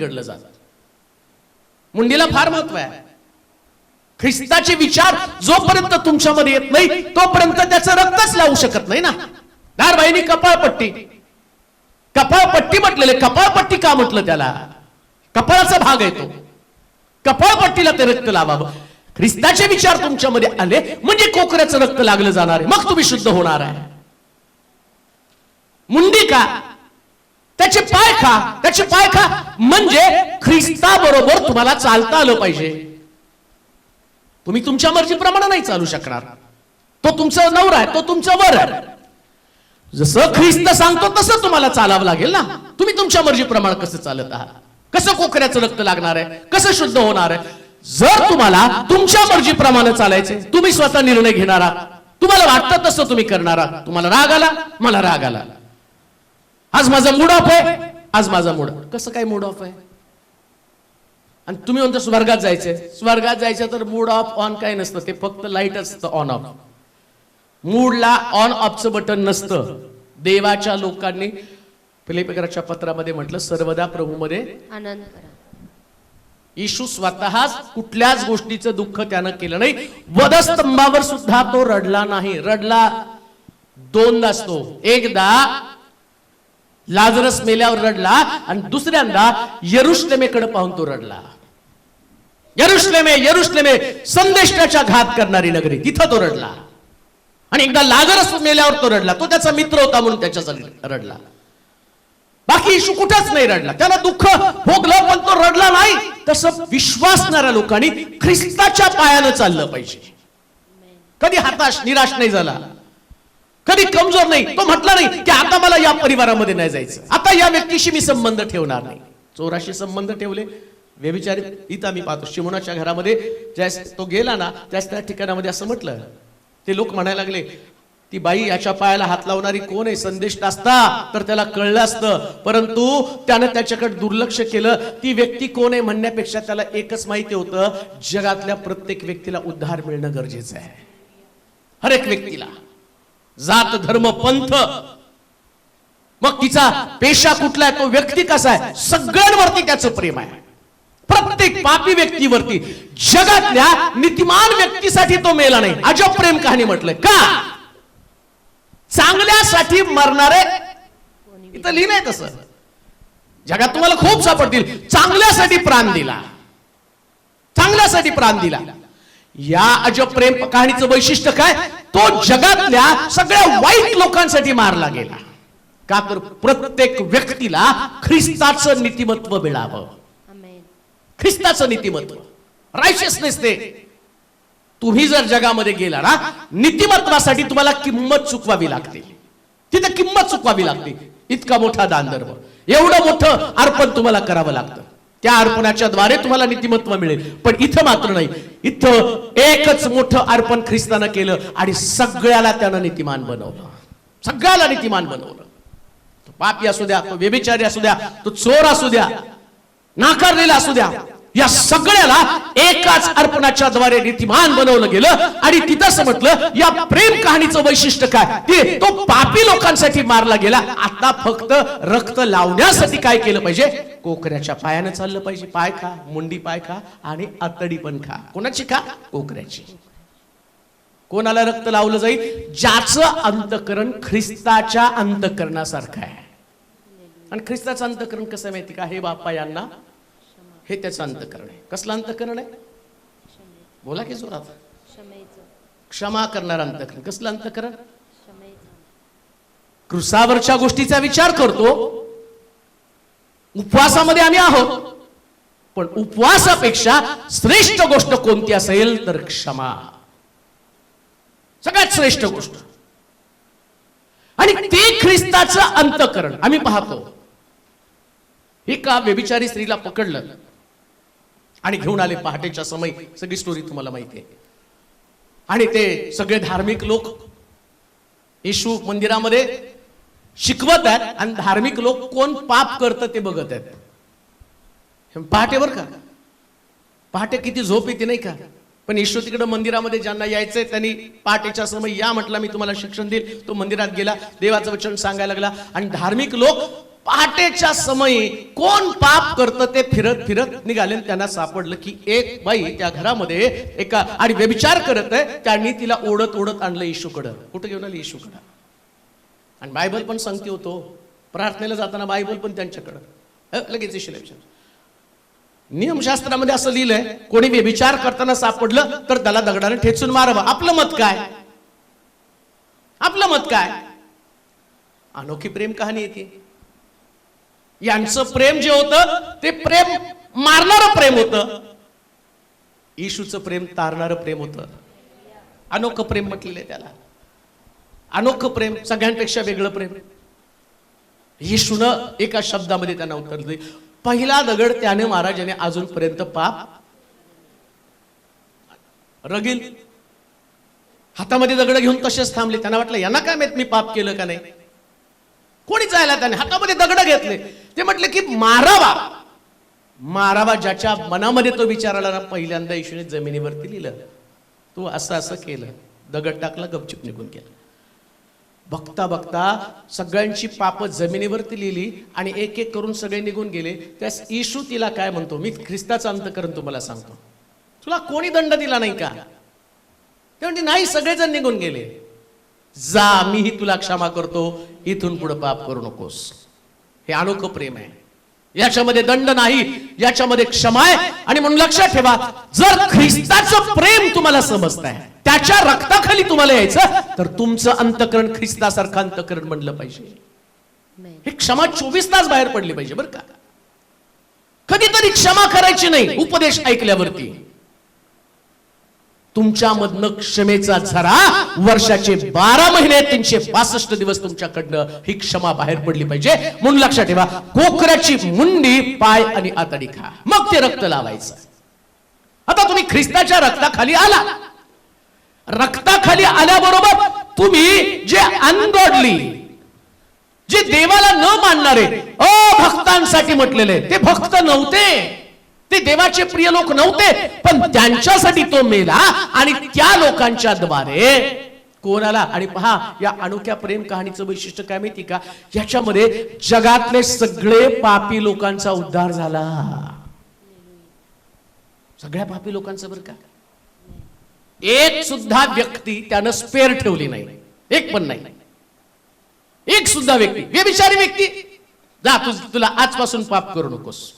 घडलं जात. मुंडीला फार महत्त्व आहे. ख्रिस्ताचे विचार जोपर्यंत तुमच्यामध्ये येत नाही तोपर्यंत त्याचं रक्तच लावू शकत नाही ना. दारबाईनी कपाळपट्टी. कपाळपट्टी म्हटलेले कपाळपट्टी का म्हटलं त्याला? कपाळाचा भाग आहे तो. कपाळपट्टीला ते रक्त लावावं. ख्रिस्ताचे विचार तुमच्यामध्ये आले म्हणजे कोकऱ्याचं रक्त लागलं जाणार आहे. मग तुम्ही शुद्ध होणार आहे. मुंडी का? त्याचे पाय खा त्याचे पाय खा. म्हणजे ख्रिस्ता बरोबर तुम्हाला चालता आलं पाहिजे. तुम्ही तुमच्या मर्जीप्रमाणे नाही चालू शकणार. तो तुमचा नवरा आहे तो तुमचा वर आहे. जसं ख्रिस्त सांगतो तसं तुम्हाला चालावं लागेल ना. तुम्ही तुमच्या मर्जीप्रमाणे कसं चालत आहात? कसं कोकऱ्याचं रक्त लागणार आहे? कसं शुद्ध होणार आहे? जर तुम्हाला तुमच्या मर्जीप्रमाणे चालायचे तुम्ही स्वतः निर्णय घेणार. तुम्हाला वाटतं तसं तुम्ही करणारा. तुम्हाला राग आला मला राग आला. आज माझा मूड ऑफ आहे. आज माझा मूड कसं काय मूड ऑफ आहे? आणि तुम्ही म्हणता स्वर्गात जायचंय. स्वर्गात जायचं तर मूड ऑफ ऑन काय नसतं. ते फक्त लाइट असतं ऑन ऑफ मूडला ऑन ऑफचं बटन नसतं. देवाच्या लोकांनी फिलिपिकराच्या पत्रामध्ये म्हटलं सर्वदा प्रभूमध्ये आनंद करा. येशू स्वतःच कुठल्याच गोष्टीचं दुःख त्यानं केलं नाही. वधस्तंभावर सुद्धा तो रडला नाही. रडला दोनदाच तो एकदा लाजरस मेल्यावर रडला आणि दुसऱ्यांदा यरुश्लेमेकडे पाहून तो रडला. यरुश्लेमे यरुश्लेमे संदेष्टाच्या घात करणारी नगरी तिथं तो रडला. आणि एकदा लाजरस मेल्यावर तो रडला. तो त्याचा मित्र होता म्हणून त्याच्यासाठी रडला. बाकी इशू कुठंच नाही रडला. त्याला दुःख भोगलं पण तो रडला नाही. तसं विश्वासणाऱ्या लोकांनी ख्रिस्ताच्या पायानं चाललं पाहिजे. कधी हताश निराश नाही झाला. कधी कमजोर नाही. तो म्हटला नाही की आता मला या परिवारामध्ये नाही जायचं. आता या व्यक्तीशी मी संबंध ठेवणार नाही. चोराशी संबंध ठेवले. व्यभिचारी इथं आम्ही पाहतो. शिमोनाच्या घरामध्ये ज्यास तो गेला ना त्याच त्या ठिकाणामध्ये असं म्हटलं. ते लोक म्हणायला लागले ती बाई याच्या पायाला हात लावणारी कोण आहे? संदेश असता तर त्याला कळलं असतं. परंतु त्यानं त्याच्याकडे दुर्लक्ष केलं. ती व्यक्ती कोण आहे म्हणण्यापेक्षा त्याला एकच माहिती होतं. जगातल्या प्रत्येक व्यक्तीला उद्धार मिळणं गरजेचं आहे. हर एक व्यक्तीला. जात धर्म पंथ. मग तिचा पेशा कुठला आहे? तो व्यक्ती कसा आहे? सगळ्यांवरती त्याचं प्रेम आहे. प्रत्येक पापी व्यक्तीवरती. जगातल्या नीतिमान व्यक्तीसाठी तो मेला नाही. अजब प्रेम कहाणी म्हटलंय. का? चांगल्यासाठी मरणारे इथं लिहिलंय तसं. जगात तुम्हाला खूप सापडतील. चांगल्यासाठी प्राण दिला. चांगल्यासाठी प्राण दिला. या अजब प्रेम कहाणीचं वैशिष्ट्य काय? तो जगातल्या सगळ्या वाईट लोकांसाठी मारला गेला. का तर प्रत्येक व्यक्तीला ख्रिस्ताचं नीतिमत्व मिळावं. ख्रिस्ताचं नीतिमत्व. रायशियसनेस ते. तुम्ही जर जगामध्ये गेला ना नीतिमत्वासाठी तुम्हाला किंमत चुकवावी लागते. तिथे किंमत चुकवावी लागते. इतका मोठा दानधर्म. एवढं मोठं अर्पण तुम्हाला करावं लागतं. त्या अर्पणाच्या द्वारे तुम्हाला नीतिमत्व मिळेल. पण इथं मात्र नाही. इथं एकच मोठं अर्पण ख्रिस्तानं केलं आणि सगळ्याला त्यानं नीतिमान बनवलं. सगळ्याला नीतिमान बनवलं. पापी असू द्या तो व्यभिचारी असू द्या तो चोर असू द्या नाकारलेला असू द्या. या सगळ्याला एकाच अर्पणाच्या द्वारे नीतिमान बनवलं गेलं. आणि तिथं म्हटलं या प्रेम कहाणीचं वैशिष्ट्य काय? ते तो पापी लोकांसाठी मारला गेला. आता फक्त रक्त लावण्यासाठी काय केलं पाहिजे? कोकऱ्याच्या पायानं चाललं पाहिजे. पाय खा मुंडी पाय खा आणि आतडी पण खा. कोणाची खा? कोकऱ्याची. कोणाला रक्त लावलं जाईल? ज्याचं अंतकरण ख्रिस्ताच्या अंतकरणासारखं आहे. आणि ख्रिस्ताचं अंतकरण कसं माहिती का? हे बाप्पा यांना हे त्याचं अंतकरण आहे. कसलं अंतकरण आहे? बोला की जोरात. क्षमा करणार अंतकरण. कसलं अंतकरण? कृसावरच्या क्रुसावरच्या गोष्टीचा विचार करतो. उपवासामध्ये आम्ही आहोत. पण उपवासापेक्षा श्रेष्ठ गोष्ट कोणती असेल तर क्षमा. सगळ्यात श्रेष्ठ गोष्ट. आणि ते ख्रिस्ताचं अंतकरण. आम्ही पाहतो. एका व्यभिचारी स्त्रीला पकडलं. आणि घेऊन आले पहाटेच्या समय. सगळी स्टोरी तुम्हाला माहिती आहे. आणि ते सगळे धार्मिक लोक येशू मंदिरामध्ये शिकवत आहेत आणि धार्मिक लोक कोण पाप करतं ते बघत आहेत. पहाटे बर का? पहाटे किती झोप येते नाही का? पण येशू तिकडे मंदिरामध्ये ज्यांना यायचंय त्यांनी पहाटेच्या समय या म्हटलं मी तुम्हाला शिक्षण देईल तो मंदिरात गेला देवाचं वचन सांगायला लागला. आणि धार्मिक लोक पहाटेच्या समयी कोण पाप करतं ते फिरत फिरत निघाले त्यांना सापडलं की एक बाई त्या घरामध्ये एका आणि व्यभिचार करत आहे. त्यांनी तिला ओढत ओढत आणलं येशूकडं. कुठं घेऊन आलं येशूकडं? आणि बायबल पण सांगते होतो. प्रार्थनेला जाताना बायबल पण त्यांच्याकडं. लगेच येशूला नियमशास्त्रामध्ये असं लिहिलंय कोणी व्यभिचार करताना सापडलं तर त्याला दगडाने ठेचून मारावं. आपलं मत काय? आपलं मत काय? अनोखी प्रेम कहाणी येते यांचं प्रेम जे होतं ते प्रेम मारणारं प्रेम होतं. येशूचं प्रेम तारणारं प्रेम होतं. अनोखं प्रेम म्हटलेलं आहे त्याला. अनोखं प्रेम सगळ्यांपेक्षा वेगळं प्रेम. येशून एका शब्दामध्ये त्यांना उत्तर दिले. पहिला दगड त्याने महाराजाने अजूनपर्यंत पाप रगील हातामध्ये दगड घेऊन तसेच थांबले. त्यांना वाटलं यांना काय माहीत मी पाप केलं का नाही? कोणी जायला त्याने हातामध्ये दगड घेतले. ते म्हटले की मारावा. मारावा ज्याच्या मनामध्ये तो विचार आला ना पहिल्यांदा येशूने जमिनीवरती लिहिलं. तू असं असं केलं. दगड टाकला गपचूप निघून गेला. बघता बघता सगळ्यांची पाप जमिनीवरती लिहिली आणि एक एक करून सगळे निघून गेले. त्यास येशू तिला काय म्हणतो? मी ख्रिस्ताचा अंतकरण तुम्हाला सांगतो. तुला कोणी दंड दिला नाही का? ते म्हणते नाही सगळेजण निघून गेले. जा मीही तुला क्षमा करतो. इथून पुढे पाप करू नकोस. हे अनोखं प्रेम आहे. याच्यामध्ये दंड नाही याच्यामध्ये क्षमा आहे. आणि म्हणून लक्षात ठेवा जर ख्रिस्ताचं प्रेम तुम्हाला समजताय त्याच्या रक्ताखाली तुम्हाला यायचं तर तुमचं अंतकरण ख्रिस्तासारखं अंतकरण बनलं पाहिजे. हे क्षमा चोवीस तास बाहेर पडली पाहिजे बरं का? कधीतरी क्षमा करायची नाही उपदेश ऐकल्यावरती. तुमच्यामधनं क्षमेचा झरा वर्षाचे बारा महिने तीनशे पासष्ट दिवस तुमच्याकडनं ही क्षमा बाहेर पडली पाहिजे. म्हणून लक्षात ठेवा कोकराची मुंडी पाय आणि आतडी खा. मग ते रक्त लावायचं. आता तुम्ही ख्रिस्ताच्या रक्ताखाली आला. रक्ताखाली आल्याबरोबर तुम्ही जे अनगॉडली जे देवाला न मानणारे अभक्तांसाठी म्हटलेले ते भक्त नव्हते. ते देवाचे प्रिय लोक नव्हते पण त्यांच्यासाठी तो मेला आणि त्या लोकांच्या द्वारे कोणाला? आणि पहा या अनोख्या प्रेम कहाणीचं वैशिष्ट्य काय माहिती का? याच्यामध्ये जगातले सगळे पापी लोकांचा उद्धार झाला. सगळ्या पापी लोकांचा बरं का? एक सुद्धा व्यक्ती त्यानं स्पेअर ठेवली नाही. एक पण नाही. एक सुद्धा व्यक्ती व्यभिचारी व्यक्ती. जा तुला आजपासून पाप करू नकोस.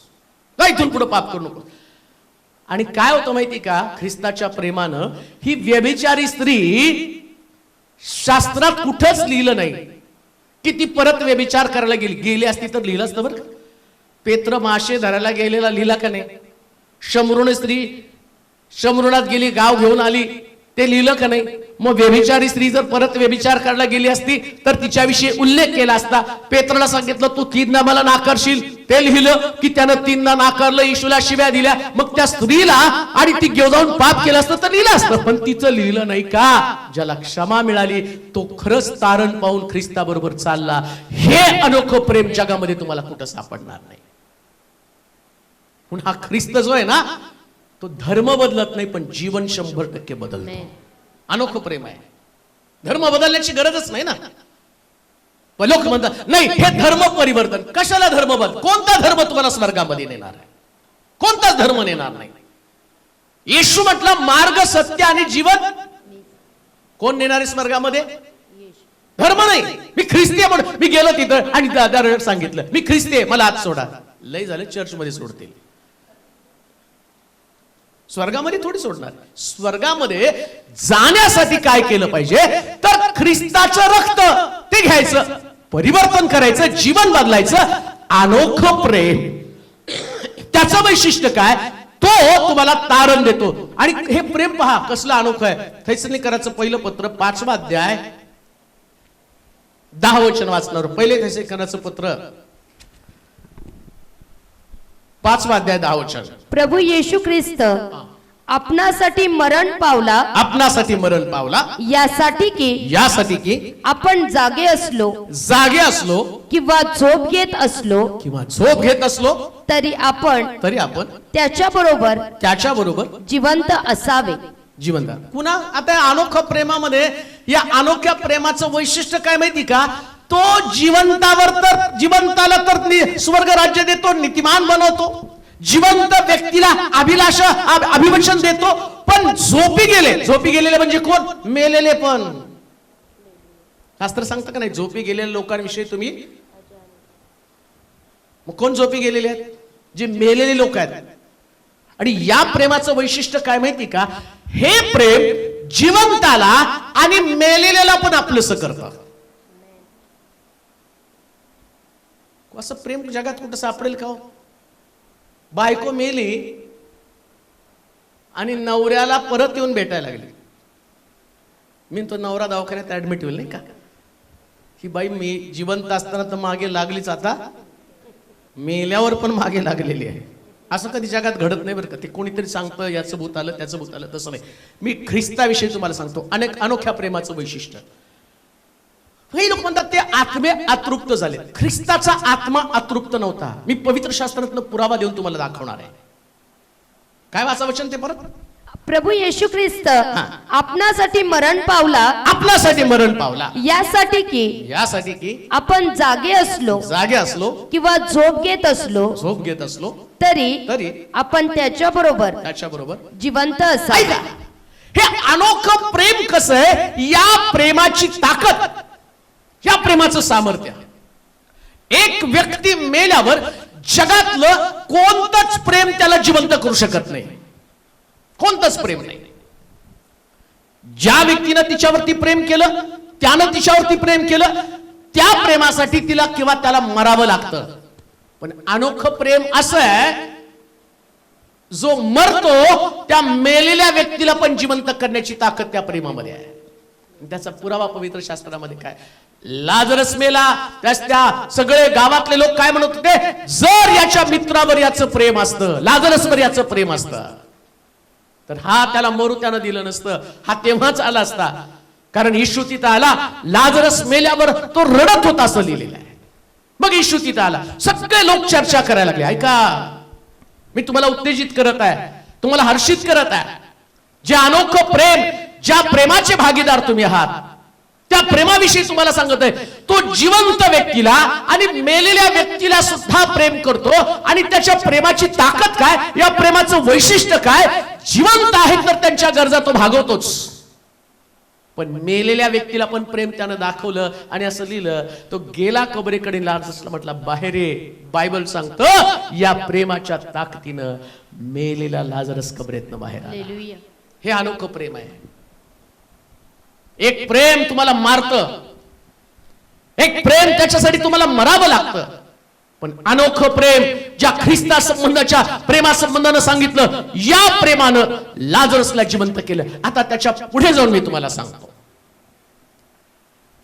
का इथून पुढे पाप करू नको. आणि काय होतं माहिती का? ख्रिस्ताच्या प्रेमानं ही व्यभिचारी स्त्री शास्त्रात कुठंच लिहिलं नाही. की ती परत व्यभिचार करायला गेली. गेली असती तर लिहिलं असतं बरं पेत्र मासे धरायला गेलेला लिहिला का नाही? शमरुण स्त्री शमरुणात गेली गाव घेऊन आली. ते लिहिलं का नाही? मग व्यभिचारी स्त्री जर परत व्यभिचार करायला गेली असती तर तिच्याविषयी उल्लेख केला असता. पेत्राला सांगितलं तू तीनदा मला नाकारशील. ते लिहिलं की त्यानं तीनदा नाकारलं येशूला शिव्या दिल्या. मग त्या स्त्रीला आणि ती घेऊन जाऊन पाप केलं असतं तर लिहिलं असतं. पण तिचं लिहिलं नाही का? ज्याला क्षमा मिळाली तो खरंच तारण पाहून ख्रिस्ता बरोबर चालला. हे अनोखं प्रेम जगामध्ये तुम्हाला कुठं सापडणार नाही. पण हा ख्रिस्त जो आहे ना तो धर्म बदलत नाही पण जीवन शंभर टक्के बदलतो. अनोखं प्रेम आहे. धर्म बदलण्याची गरजच नाही ना. लोक म्हणतात नाही हे धर्म परिवर्तन कशाला धर्म बदल कोणता धर्म तुम्हाला स्वर्गामध्ये नेणार आहे? कोणताच धर्म नेणार नाही. येशू म्हटला मार्ग सत्य आणि जीवन. कोण नेणार आहे स्वर्गामध्ये? धर्म नाही. मी ख्रिस्ती आहे म्हणून मी गेलो तिथं आणि सांगितलं मी ख्रिस्ती आहे मला आत सोडा. लय झालं चर्च मध्ये सोडतील. स्वर्गामध्ये थोडी सोडणार. स्वर्गामध्ये जाण्यासाठी काय केलं पाहिजे? तर ख्रिस्ताचं रक्त. ते घ्यायचं परिवर्तन करायचं जीवन बदलायचं अनोख प्रेम. त्याचं वैशिष्ट्य काय? तो तुम्हाला तारण देतो. आणि हे प्रेम पहा कसलं अनोखं आहे. थैसनिकराचं पहिलं पत्र पाचवा अध्याय. दहा वचन वाचणार. पहिले थैसनिकराचं पत्र पाचवा अध्याय दहा वचन प्रभू येशू ख्रिस्त आपणासाठी मरण पावला. आपणासाठी मरण पावला. यासाठी की यासाठी की आपण जागे असलो जागे असलो किंवा झोप घेत असलो किंवा झोप घेत असलो तरी आपण तरी आपण त्याच्या बरोबर त्याच्या बरोबर जिवंत असावे. जिवंत. पुन्हा आता अनोख्या प्रेमामध्ये या अनोख्या प्रेमाचं वैशिष्ट्य काय माहिती का? तो जिवंतावर तर जिवंताला तर स्वर्ग राज्य देतो नीतिमान बनवतो. जिवंत व्यक्तीला अभिलाषा अभ- अभिवचन देतो. पण झोपी गेले. झोपी गेलेले म्हणजे कोण? मेलेले पण. शास्त्र सांगतं का नाही? झोपी गेलेल्या लोकांविषयी तुम्ही मग कोण झोपी गेलेले आहेत? जे मेलेले लोक आहेत. आणि या प्रेमाचं वैशिष्ट्य काय माहिती का? हे प्रेम जिवंताला आणि मेलेल्याला पण आपलंसं करतं. असं प्रेम जगात कुठं सापडेल का हो? बायको मेली आणि नवऱ्याला परत येऊन भेटायला लागली. मी तो नवरा दवाखान्यात ऍडमिट होईल नाही का? ही बाई मी जिवंत असताना तर मागे लागलीच आता. मेल्यावर पण मागे लागलेली आहे. असं कधी जगात घडत नाही बरं का. ते कोणीतरी सांगतं याचं भूत आलं त्याचं भूत आलं तसं नाही. मी ख्रिस्ताविषयी तुम्हाला सांगतो. अनेक अनोख्या प्रेमाचं वैशिष्ट्य. काही लोक म्हणतात ते आत्मे अतृप्त झाले ख्रिस्ताचा आत्मा अतृप्त नव्हता. मी पवित्र शास्त्रातनं पुरावा देऊन तुम्हाला दाखवणार आहे. काय वाचा वचन ते परत? प्रभू येशू ख्रिस्त आपणासाठी मरण पावला. आपल्यासाठी मरण पावला. यासाठी की? यासाठी की? आपण जागे असलो जागे असलो किंवा झोप घेत असलो झोप घेत असलो तरी तरी आपण त्याच्या बरोबर त्याच्या बरोबर जिवंत असावे. हे अनोखं प्रेम कसं आहे? या प्रेमाची ताकद. या प्रेमाचं सामर्थ्य एक व्यक्ती मेल्यावर जगातलं कोणतंच प्रेम त्याला जिवंत करू शकत नाही. कोणतंच प्रेम नाही. ज्या व्यक्तीनं तिच्यावरती प्रेम केलं त्यानं तिच्यावरती प्रेम केलं त्या प्रेमासाठी तिला किंवा त्याला मरावं लागतं. पण अनोखं प्रेम असं आहे जो मरतो त्या मेलेल्या व्यक्तीला पण जिवंत करण्याची ताकद त्या प्रेमामध्ये आहे. त्याचा पुरावा पवित्र शास्त्रामध्ये काय? लाजरस मेला त्याच त्या सगळे गावातले लोक काय म्हणत होते? जर याच्या मित्रावर याचं प्रेम असतं लाजरसवर याचं प्रेम असतं तर हा त्याला मरू त्यानं दिलं नसतं. हा तेव्हाच आला असता. कारण इशू तिथं आला लाजरस मेल्यावर तो रडत होता असं लिहिलेलं आहे. मग इशू तिथं आला. सगळे लोक चर्चा करायला लागले. ऐका मी तुम्हाला उत्तेजित करत आहे. तुम्हाला हर्षित करत आहे. जे अनोखं प्रेम ज्या प्रेमाचे भागीदार तुम्ही आहात त्या प्रेमाविषयी तुम्हाला सांगत आहे तो जिवंत व्यक्तीला आणि मेलेल्या व्यक्तीला सुद्धा प्रेम करतो आणि त्याच्या प्रेमाची ताकद काय या प्रेमाचं वैशिष्ट्य काय? जिवंत आहेत तर त्यांच्या गरजा तो भागवतोच. पण मेलेल्या व्यक्तीला पण प्रेम त्यानं दाखवलं आणि असं लिहिलं तो गेला कबरेकडे लाजरसला म्हटला बाहेर ये बायबल सांगतं या प्रेमाच्या ताकदीनं मेलेला लाजरस कबरेतनं बाहेर आला. हे अनोखं प्रेम आहे. एक प्रेम तुम्हाला मारत. एक प्रेम त्याच्यासाठी तुम्हाला मरावं लागतं. पण अनोखं प्रेम ज्या ख्रिस्ता संबंधाच्या प्रेमासंबंधानं सांगितलं या प्रेमानं लाजरसला जिवंत केलं. आता त्याच्या पुढे जाऊन मी तुम्हाला सांगतो.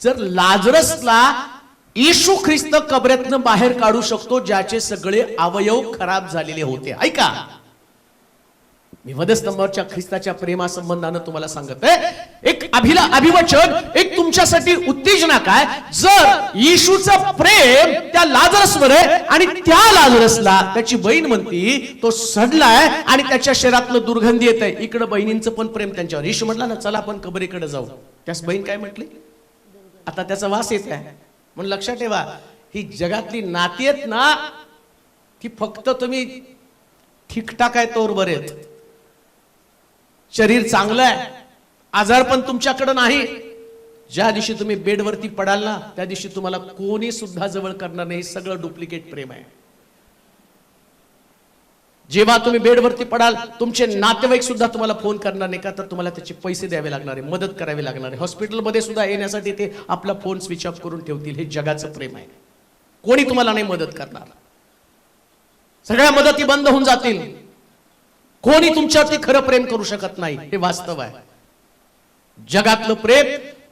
जर लाजरसला येशू ख्रिस्त कबऱ्यातनं बाहेर काढू शकतो ज्याचे सगळे अवयव खराब झालेले होते. ऐका. मी वधस्तंभावरच्या ख्रिस्ताच्या प्रेमासंबंधानं तुम्हाला सांगत आहे एक अभिला अभिवचन एक तुमच्यासाठी उत्तेजना काय? जर येशूचं प्रेम त्या लाजरसवर आहे आणि त्या लाजरसला त्याची बहीण म्हणती तो सडलाय आणि त्याच्या शरीरातलं दुर्गंधी येत आहे इकडं बहिणींचं पण प्रेम त्यांच्यावर. येशू म्हटला ना चला आपण कबरीकडे जाऊ. त्यास बहीण काय म्हटली? आता त्याचा वास येत आहे म्हणून लक्षात ठेवा ही जगातली नाती आहेत ना ती फक्त तुम्ही ठीकठाक आहे तोर बरे आहेत. शरीर चांगलं आहे. आजार पण तुमच्याकडे नाही. ज्या दिवशी तुम्ही बेडवरती पडाल ना त्या दिवशी तुम्हाला कोणी सुद्धा जवळ करणार नाही. हे सगळं डुप्लिकेट प्रेम आहे. जेव्हा तुम्ही बेडवरती पडाल तुमचे नातेवाईक सुद्धा तुम्हाला फोन करणार नाही का? तर तुम्हाला त्याचे पैसे द्यावे लागणार आहे मदत करावी लागणार आहे. हॉस्पिटलमध्ये सुद्धा येण्यासाठी ते आपला फोन स्विच ऑफ करून ठेवतील. हे जगाचं प्रेम आहे. कोणी तुम्हाला नाही मदत करणार. सगळ्या मदती बंद होऊन जातील. कोणी तुमच्यावरती खरं प्रेम करू शकत नाही? हे वास्तव आहे. जगातलं प्रेम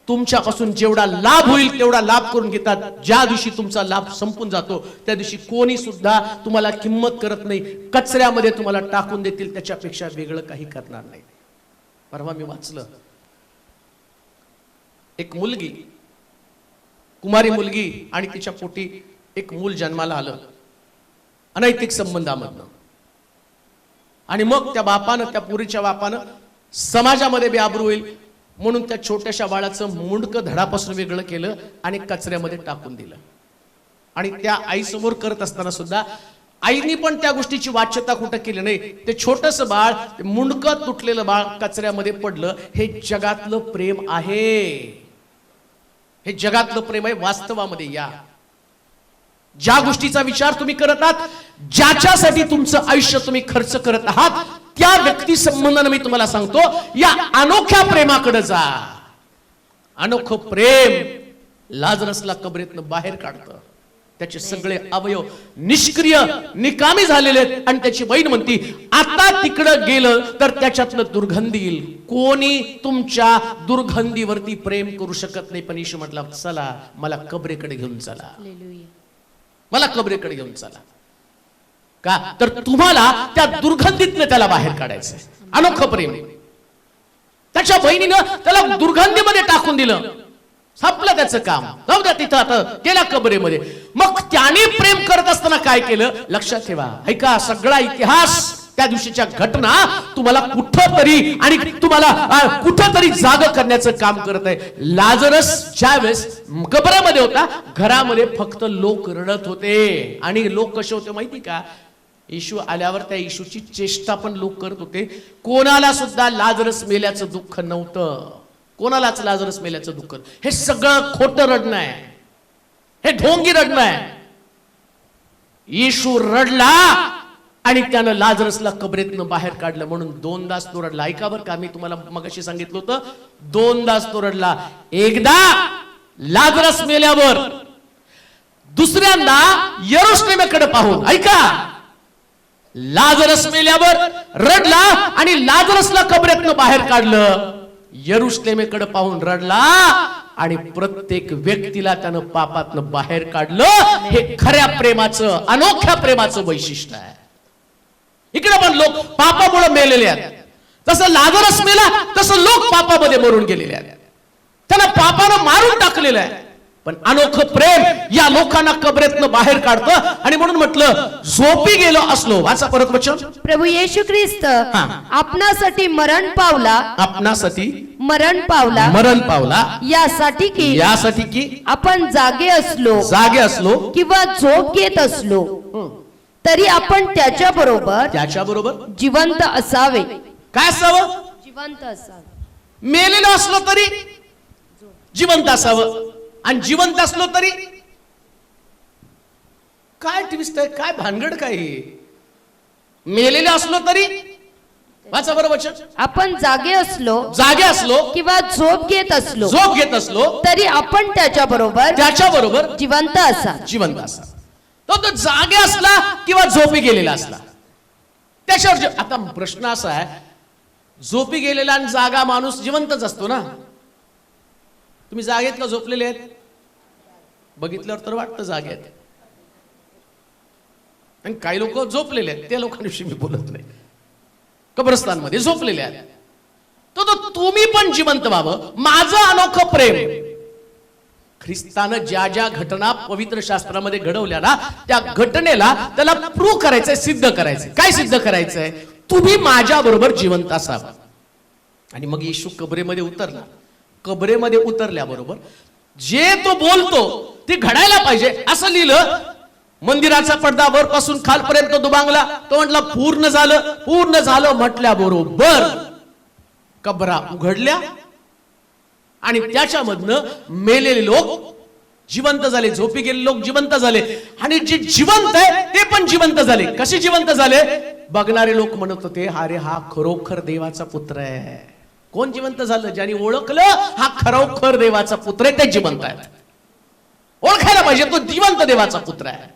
तुमच्यापासून जेवढा लाभ होईल तेवढा लाभ करून घेतात. ज्या दिवशी तुमचा लाभ संपून जातो त्या दिवशी कोणी सुद्धा तुम्हाला किंमत करत नाही. कचऱ्यामध्ये तुम्हाला टाकून देतील त्याच्यापेक्षा वेगळं काही करणार नाही. परवा मी वाचलं. एक मुलगी कुमारी मुलगी आणि तिच्या पोटी एक मूल जन्माला आलं. अनैतिक संबंधामधनं. आणि मग त्या बापानं त्या पुरीच्या बापानं समाजामध्ये बी होईल. म्हणून त्या छोट्याशा बाळाचं मुंडकं धडापासून वेगळं केलं आणि कचऱ्यामध्ये टाकून दिलं. आणि त्या आईसमोर करत असताना सुद्धा आईनी पण त्या गोष्टीची वाच्यता कुठं केली नाही. ते छोटस बाळ मुंडकं तुटलेलं बाळ कचऱ्यामध्ये पडलं. हे जगातलं प्रेम आहे. हे जगातलं प्रेम आहे. वास्तवामध्ये या. ज्या गोष्टीचा विचार तुम्ही करत आहात ज्याच्यासाठी तुमचं आयुष्य तुम्ही खर्च करत आहात त्या व्यक्ती संबंधाने मी तुम्हाला सांगतो या अनोख्या प्रेमाकडे जा. अनोखं प्रेम लाजरसला कबरेतनं बाहेर काढतं. त्याचे सगळे अवयव निष्क्रिय निकामी झालेले आहेत आणि त्याची बहीण म्हणती आता तिकडं गेलं तर त्याच्यातलं दुर्गंधी येईल. कोणी तुमच्या दुर्गंधीवरती प्रेम करू शकत नाही? पण ईशू म्हटला चला मला कबरेकडे घेऊन चला. मला कबरेकडे घेऊन चला. का? तर तुम्हाला त्या दुर्गंधीतनं त्याला बाहेर काढायचंय. अनोखं प्रेम. त्याच्या बहिणीनं त्याला दुर्गंधीमध्ये टाकून दिलं. संपलं त्याचं काम. जाऊ द्या तिथं आता. गेल्या कबरेमध्ये. मग त्याने प्रेम करत असताना काय केलं? लक्षात ठेवा. ऐका सगळा इतिहास त्या दिवशीच्या घटना तुम्हाला कुठं तरी आणि तुम्हाला आ, कुठं तरी जाग करण्याचं काम करत आहे. लाजरस ज्यावेळेस कबरामध्ये होता घरामध्ये फक्त लोक रडत होते. आणि लोक कसे होते माहिती का? येशू आल्यावर त्या येशूची चेष्टा पण लोक करत होते. कोणाला सुद्धा लाजरस मेल्याचं दुःख नव्हतं. कोणालाच लाजरस मेल्याचं दुःख हे सगळं खोटं रडणं आहे. हे ढोंगी रडणं आहे. येशू रडला आणि त्यानं लाजरसला कबरेतनं बाहेर काढलं. म्हणून दोनदाच तोरडला. ऐका बरं का मी तुम्हाला मगाशी सांगितलं होतं दोनदाच तोरडला. एकदा लाजरस मेल्यावर दुसऱ्यांदा यरुश्लेमेकडे पाहून. ऐका लाजरस मेल्यावर रडला आणि लाजरसला कबरेतनं बाहेर काढलं. यरुश्लेमेकडे पाहून रडला आणि प्रत्येक व्यक्तीला त्यानं पापातनं बाहेर काढलं. हे खऱ्या प्रेमाचं अनोख्या प्रेमाचं वैशिष्ट्य आहे. इकडे पण लोक पापामुळे मेलेले आहेत. तसं लाजरस मेला तसं लोक पापामध्ये मरून गेलेले आहेत. त्याला पापानं मारून टाकलेलं आहे. पण अनोखं प्रेम या लोकांना कबरेतनं बाहेर काढतं आणि म्हणून म्हटलं झोपी गेलो असलो. वाचा परत वचन. प्रभू येशू ख्रिस्त. आपणासाठी मरण पावला. आपणासाठी मरण पावला. मरण पावला. यासाठी की यासाठी की आपण जागे असलो जागे असलो. किंवा झोप घेत असलो. तरी आपण त्याच्या बरोबर त्याच्या बरोबर जिवंत असावे. काय असावं? जिवंत असावे. मेलेलो असलो तरी जिवंत असावं. आणि जिवंत असलो तरी काय ट्विस्ट आहे? काय भानगड काय? मेलेले असलो तरी वाचा बरं वचन. आपण जागे असलो जागे असलो किंवा झोप घेत असलो झोप घेत असलो तरी आपण त्याच्या बरोबर त्याच्या बरोबर जिवंत असा जिवंत असा तो तो जागे असला किंवा झोपी गेलेला असला. त्याच्यावर जे- आता प्रश्न असा आहे झोपी गेलेला आणि जागा माणूस जिवंतच असतो ना. तुम्ही जागेत का झोपलेले आहेत? बघितल्यावर तर वाटतं जागेत. आणि काही लोक झोपलेले आहेत त्या लोकांविषयी मी बोलत नाही. कब्रस्तानमध्ये झोपलेले आहेत. तो तो तुम्ही पण जिवंत व्हावं माझं अनोखं प्रेम. ख्रिस्तानं ज्या ज्या घटना पवित्र शास्त्रामध्ये घडवल्या ना त्या घटनेला त्याला प्रूव्ह करायचंय सिद्ध करायचंय. काय सिद्ध करायचंय? तुम्ही माझ्या बरोबर जिवंत असावा. आणि मग येशू कबरेमध्ये उतरला. कबरेमध्ये उतरल्याबरोबर जे तो बोलतो ते घडायला पाहिजे. असं लिहिलं मंदिराचा पडदा वरपासून खालपर्यंत दुबांगला तो म्हटला पूर्ण झालं पूर्ण झालं म्हटल्या बरोबर कबरा उघडल्या आणि त्याच्यामधनं मेलेले लोक जिवंत झाले झोपी गेले लोक जिवंत झाले. आणि जे जिवंत आहे ते पण जिवंत झाले. कसे जिवंत झाले? बघणारे लोक म्हणत होते अरे हा खरोखर देवाचा पुत्र आहे. कोण जिवंत झालं? ज्यांनी ओळखलं हा खरोखर देवाचा पुत्र आहे ते जिवंत आहेत. ओळखायला पाहिजे तो जिवंत देवाचा पुत्र आहे.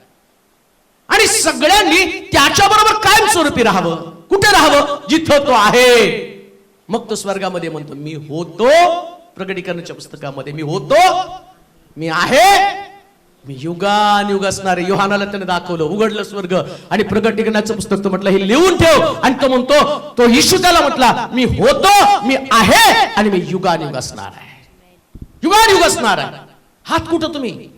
आणि सगळ्यांनी त्याच्याबरोबर कायमस्वरूपी राहावं. कुठे राहावं? जिथं तो आहे. मग तो स्वर्गामध्ये म्हणतो मी होतो प्रगटीकरणाच्या पुस्तकामध्ये मी होतो. मी आहे. मी युगान युग असणारे युहानाला त्याने दाखवलं उघडलं स्वर्ग. आणि प्रगटीकरणाचं पुस्तक तो म्हटलं हे लिहून ठेव. आणि तो म्हणतो तो इशू त्याला म्हटला मी होतो मी आहे आणि मी युगान युग असणार आहे. युगान युग असणार आहे. हात कुठं तुम्ही?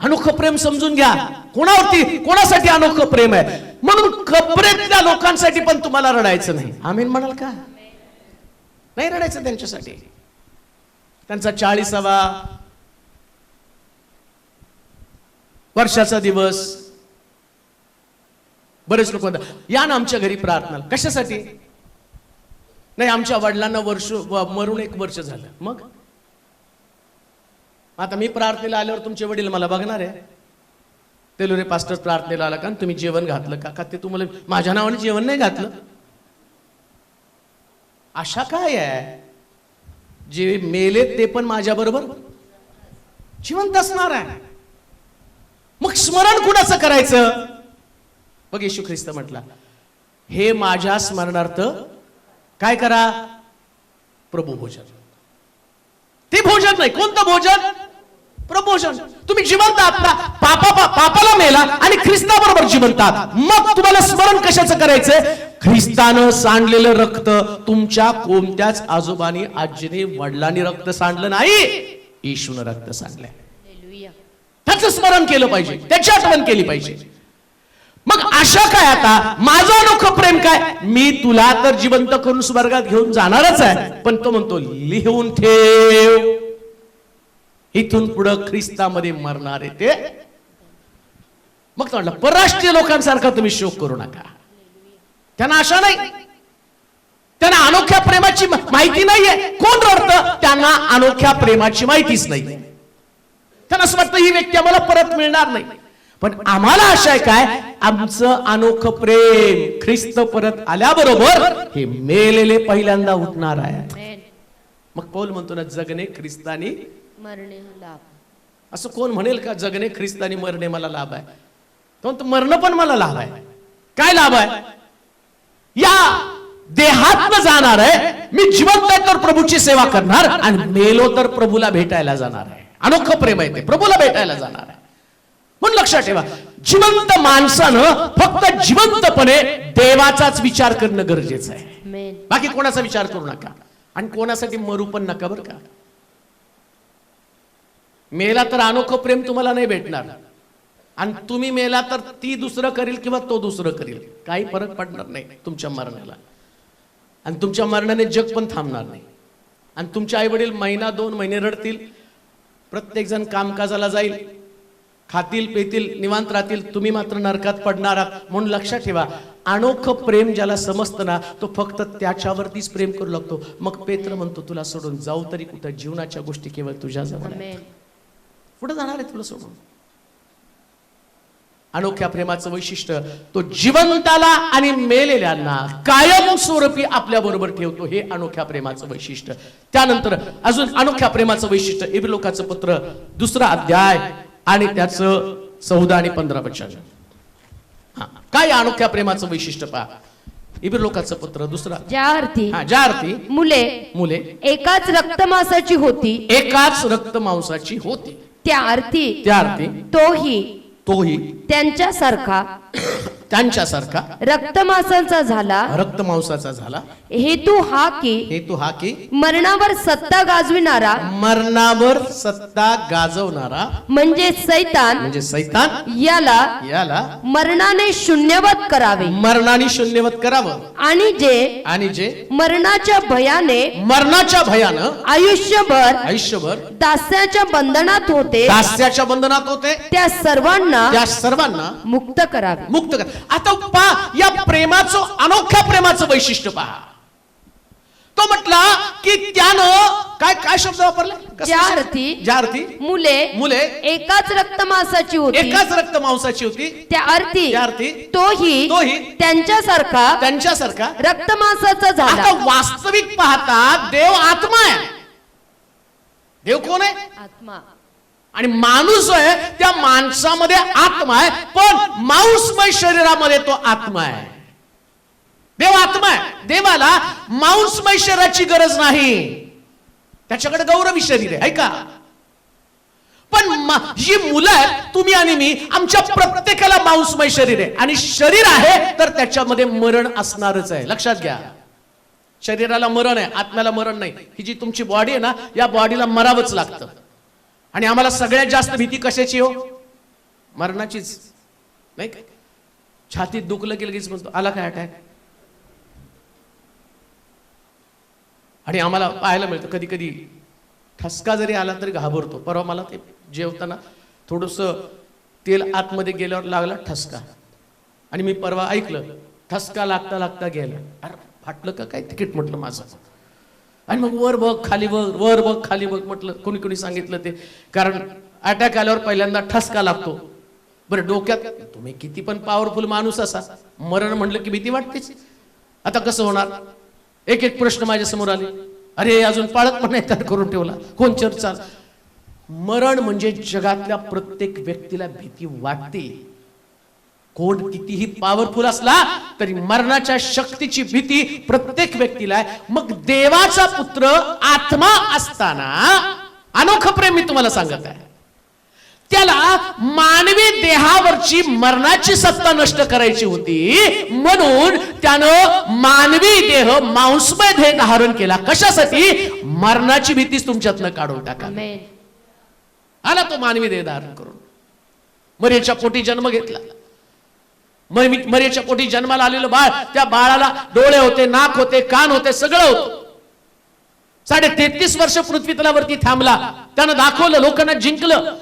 अनोखं प्रेम समजून घ्या. कोणावरती? कोणासाठी अनोखं प्रेम आहे? म्हणून कपरेतल्या लोकांसाठी पण तुम्हाला रडायचं नाही. आम्ही म्हणाल का? नाही रडायचं त्यांच्यासाठी. त्यांचा चाळीसावा वर्षाचा दिवस. बरेच लोक म्हणतात या ना आमच्या घरी प्रार्थना. कशासाठी? नाही आमच्या वडिलांना वर्ष मरून एक वर्ष झालं. मग? आता मी प्रार्थनेला आल्यावर तुमचे वडील मला बघणार आहे. तेलुरे पास्टर प्रार्थनेला आला का? आणि तुम्ही जेवण घातलं का? का ते तुम्हाला माझ्या नावाने जेवण नाही घातलं? आशा काय आहे? जे मेले ते पण माझ्याबरोबर जिवंत असणार आहे. मग स्मरण कुणाचं करायचं? बघ येशू ख्रिस्त म्हटला हे माझ्या स्मरणार्थ काय करा? प्रभू भोजन. ते भोजन नाही. कोणतं भोजन? प्रभोजन तुम्ही जिवंत आहात ना पापा पा- पापाला मेला आणि ख्रिस्ताबरोबर जिवंत आहात. मग तुम्हाला स्मरण कशाचं करायचंय? ख्रिस्तानं सांडलेलं रक्त तुमच्या कोणत्याच आजोबानी आजीने वडिलांनी रक्त सांडलं नाही. येशूनं रक्त सांडलंय. त्याचं स्मरण केलं पाहिजे. त्याची आठवण केली पाहिजे. मग आशा काय आता? माझं अनोखं प्रेम काय? मी तुला तर जिवंत करून स्वर्गात घेऊन जाणारच आहे. पण तो म्हणतो लिहून ठेव. इथून पुढं ख्रिस्तामध्ये मरणार आहे ते. मग म्हटलं परराष्ट्रीय लोकांसारखा तुम्ही शोक करू नका. त्यांना आशा नाही. त्यांना अनोख्या प्रेमाची माहिती नाहीये. कोण रडतं? त्यांना अनोख्या प्रेमाची माहितीच नाही त्यांना असं वाटतं ही व्यक्ती आम्हाला परत मिळणार नाही. पण आम्हाला आशा आहे काय? आमचं अनोखं प्रेम ख्रिस्त परत आल्याबरोबर हे मेलेले पहिल्यांदा उठणार आहे. मग पौल म्हणतो ना जगणे ख्रिस्तानी मरणे लाभ. असं कोण म्हणेल का जगणे ख्रिस्तानी मरणे मला लाभ आहे? तो मरणं पण मला लाभ आहे. काय लाभ आहे? या देहात जाणार आहे मी जिवंत आहे तर प्रभूची सेवा करणार आणि मेलो तर प्रभूला भेटायला जाणार आहे. अनोखं प्रेम आहे ते प्रभूला भेटायला जाणार आहे. म्हणून लक्षात ठेवा जिवंत माणसानं फक्त जिवंतपणे देवाचाच विचार करणं गरजेचं आहे. बाकी कोणाचा विचार करू नका. आणि कोणासाठी मरू पण नका बरं का. मेला तर अनोखं प्रेम तुम्हाला नाही भेटणार. आणि तुम्ही मेला तर ती दुसरं करील किंवा तो दुसरं करील. काही फरक पडणार नाही तुमच्या मरणाला. आणि तुमच्या मरणाने जग पण थांबणार नाही. आणि तुमचे आई वडील महिना दोन महिने रडतील. प्रत्येक जण कामकाजाला जाईल. खातील पेतील निवांत राहतील. तुम्ही मात्र नरकात पडणार आहात. म्हणून लक्षात ठेवा अनोखं प्रेम ज्याला समजतं ना तो फक्त त्याच्यावरतीच प्रेम करू लागतो. मग पेत्र म्हणतो तुला सोडून जाऊ तरी कुठं? जीवनाच्या गोष्टी केवळ तुझ्या जवळ कुठं जाणार आहे तुला सोडून. अनोख्या प्रेमाचं वैशिष्ट्य तो जिवंताला आणि मेलेल्यांना कायम स्वरूपी आपल्या बरोबर ठेवतो हे अनोख्या प्रेमाचं वैशिष्ट्य. त्यानंतर अजून अनोख्या प्रेमाचं वैशिष्ट्य इब्रिलोकाचं पत्र दुसरा अध्याय आणि त्याचं चौदा आणि पंधरा वचन. हा काय अनोख्या प्रेमाचं वैशिष्ट्य पहा. इब्रिलोकाचं पत्र दुसरा ज्या अर्थी हा ज्या अर्थी? मुले मुले. एकाच रक्तमासाची होती. एकाच रक्त मांसाची होती. त्या अर्थी त्या अर्थी तोही तोही त्यांच्यासारखा त्यांच्यासारखा रक्तमासांचा झाला. रक्त मांसाचा झाला. हेतू हा की हेतू हा की मरणावर सत्ता गाजविणारा. मरणावर सत्ता गाजवणारा. म्हणजे सैतान म्हणजे सैतान याला याला मरणाने शून्यवत करावे. मरणाने शून्यवत करावं. आणि जे आणि जे मरणाच्या भयाने मरणाच्या भयानं आयुष्यभर आयुष्यभर दास्याच्या बंधनात होते. दास्याच्या बंधनात होते. त्या सर्वांना त्या सर्वांना मुक्त करावे. मुक्त कर. आता पहा या प्रेमाचं अनोख्या प्रेमाचं वैशिष्ट्य पहा. तो म्हटला की त्यानं काय काय शब्द वापरला? कसला ज्या शब्द? अर्थी ज्या अर्थी मुले मुले. एकाच रक्तमासाची होती. एकाच रक्त मांसाची होती. त्या अर्थी त्या अर्थी तोही तोही त्यांच्यासारखा त्यांच्यासारखा रक्तमासाचा आता झाला वास्तविक पाहता देव आत्मा आहे. देव कोण आहे? आत्मा. आणि माणूस आहे त्या माणसामध्ये आत्मा आहे पण मांसमय शरीरामध्ये तो आत्मा आहे. देव आत्मा आहे. देवाला मांसमय शरीराची गरज नाही. त्याच्याकडे गौरवी शरीर आहे ऐका. पण जी मुलं आहेत तुम्ही आणि मी आमच्या प्रत्येकाला मांसमय शरीर आहे. आणि शरीर आहे तर त्याच्यामध्ये मरण असणारच आहे. लक्षात घ्या. शरीराला मरण आहे आत्म्याला मरण नाही. ही जी तुमची बॉडी आहे ना या बॉडीला मरावंच लागतं. आणि आम्हाला सगळ्यात जास्त भीती कशाची हो? मरणाचीच. नाही काय छातीत दुखलं की लगेच म्हणतो आला काय अटॅक आणि आम्हाला पाहायला मिळतं कधी कधी ठसका जरी आला तरी घाबरतो. परवा मला ते जेवताना थोडस तेल आतमध्ये गेल्यावर लागला ठसका. आणि मी परवा ऐकलं ठसका लागता लागता गेला. अरे फाटलं का काय? तिकीट म्हटलं माझं. आणि मग वर बघ खाली बघ वर बघ खाली बघ म्हटलं कोणी कोणी सांगितलं ते. कारण अटॅक आल्यावर पहिल्यांदा ठसका लागतो. बरं डोक्यात तुम्ही किती पण पॉवरफुल माणूस असा मरण म्हणलं की भीती वाटतेच. आता कसं होणार? एक एक प्रश्न माझ्यासमोर आले. अरे अजून पाळत पण नाही तयार करून ठेवला. कोण चर्चा? मरण म्हणजे जगातल्या प्रत्येक व्यक्तीला भीती वाटते. कोण कितीही पॉवरफुल असला तरी मरणाच्या शक्तीची भीती प्रत्येक व्यक्तीला आहे. मग देवाचा पुत्र आत्मा असताना अनोखं प्रेम मी तुम्हाला सांगत आहे. त्याला मानवी देहावरची मरणाची सत्ता नष्ट करायची होती. म्हणून त्यानं मानवी देह मांसमय देह धारण केला. कशासाठी? मरणाची भीतीच तुमच्यातनं काढून टाका. आला तो मानवी देह धारण करून. मरेच्या पोटी जन्म घेतला. मरेच्या पोटी जन्माला आलेलं बाळ त्या बाळाला डोळे होते नाक होते कान होते सगळं होतं. साडे तेहतीस वर्ष पृथ्वी तलावरती थांबला. त्यानं दाखवलं लोकांना जिंकलं.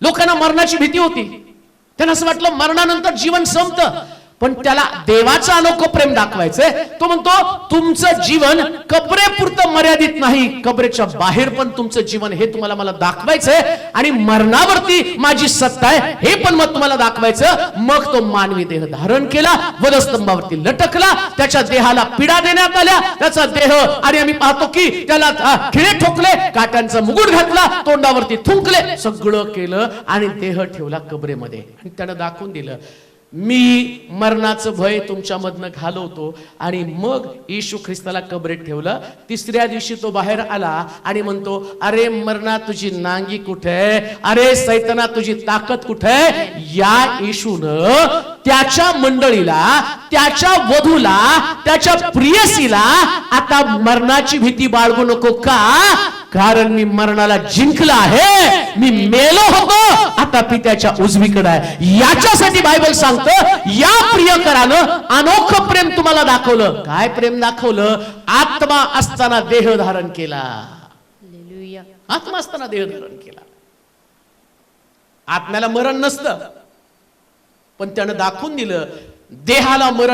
लोकांना मरणाची भीती होती. त्यांना असं वाटलं मरणानंतर जीवन संपतं. पण त्याला देवाचं अनोखं प्रेम दाखवायचंय. तो म्हणतो तुमचं जीवन कबरेपुरतं मर्यादित नाही. कबरेच्या बाहेर पण तुमचं जीवन हे तुम्हाला मला दाखवायचंय. आणि मरणावरती माझी सत्ता आहे हे पण मग तुम्हाला दाखवायचं. मग तो मानवी देह धारण केला वधस्तंभावरती लटकला त्याच्या देहाला पीडा देण्यात आल्या. त्याचा देह आणि आम्ही पाहतो की त्याला खिळे ठोकले काट्यांचा मुकुट घातला तोंडावरती थुंकले सगळं केलं आणि देह ठेवला कबरेमध्ये. आणि त्यानं दाखवून दिलं मी मरणाचं भय तुमच्यामधनं घालवतो आणि मग येशू ख्रिस्ताला कबरेत ठेवलं. तिसऱ्या दिवशी तो बाहेर आला आणि म्हणतो अरे मरणा तुझी नांगी कुठे? अरे सैतना तुझी ताकद कुठे? या येशून त्याच्या मंडळीला त्याच्या वधूला त्याच्या प्रियसीला आता मरणाची भीती बाळगू नको का? कारण मी मरणाला जिंकला आहे. मी मेलो होतो. आता मी त्याच्या उजवीकडे आहे. याच्यासाठी बायबल सांगतं या प्रियकरानं अनोखं प्रेम तुम्हाला दाखवलं. काय प्रेम दाखवलं? आत्मा असताना देह धारण केला. आत्मा असताना देह धारण केला. आत्म्याला मरण नसतं. पण त्यानं दाखवून दिलं देहाला मरण